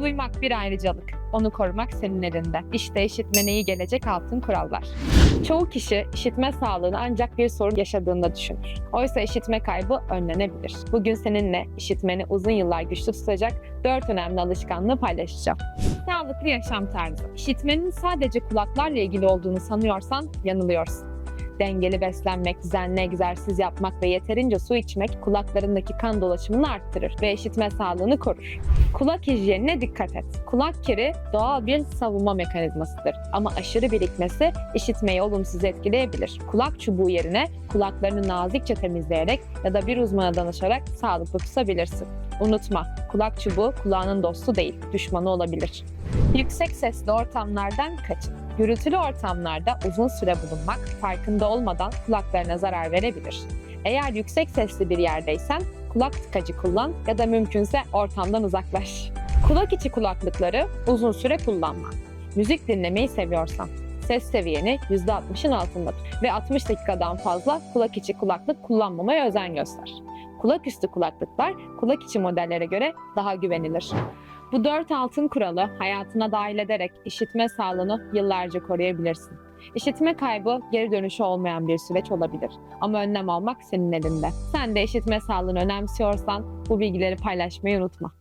Duymak bir ayrıcalık. Onu korumak senin elinde. İşte işitmene iyi gelecek altın kurallar. Çoğu kişi işitme sağlığını ancak bir sorun yaşadığında düşünür. Oysa işitme kaybı önlenebilir. Bugün seninle işitmeni uzun yıllar güçlü tutacak dört önemli alışkanlığı paylaşacağım. Sağlıklı yaşam tarzı. İşitmenin sadece kulaklarla ilgili olduğunu sanıyorsan yanılıyorsun. Dengeli beslenmek, düzenli egzersiz yapmak ve yeterince su içmek kulaklarındaki kan dolaşımını arttırır ve işitme sağlığını korur. Kulak hijyenine dikkat et. Kulak kiri doğal bir savunma mekanizmasıdır ama aşırı birikmesi işitmeyi olumsuz etkileyebilir. Kulak çubuğu yerine kulaklarını nazikçe temizleyerek ya da bir uzmana danışarak sağlıklı tutabilirsin. Unutma, kulak çubuğu kulağının dostu değil, düşmanı olabilir. Yüksek sesli ortamlardan kaçın. Gürültülü ortamlarda uzun süre bulunmak farkında olmadan kulaklarına zarar verebilir. Eğer yüksek sesli bir yerdeysen kulak tıkacı kullan ya da mümkünse ortamdan uzaklaş. Kulak içi kulaklıkları uzun süre kullanma. Müzik dinlemeyi seviyorsan ses seviyeni %60'ın altında tut ve 60 dakikadan fazla kulak içi kulaklık kullanmamaya özen göster. Kulak üstü kulaklıklar kulak içi modellere göre daha güvenilir. Bu dört altın kuralı hayatına dahil ederek işitme sağlığını yıllarca koruyabilirsin. İşitme kaybı geri dönüşü olmayan bir süreç olabilir ama önlem almak senin elinde. Sen de işitme sağlığını önemsiyorsan bu bilgileri paylaşmayı unutma.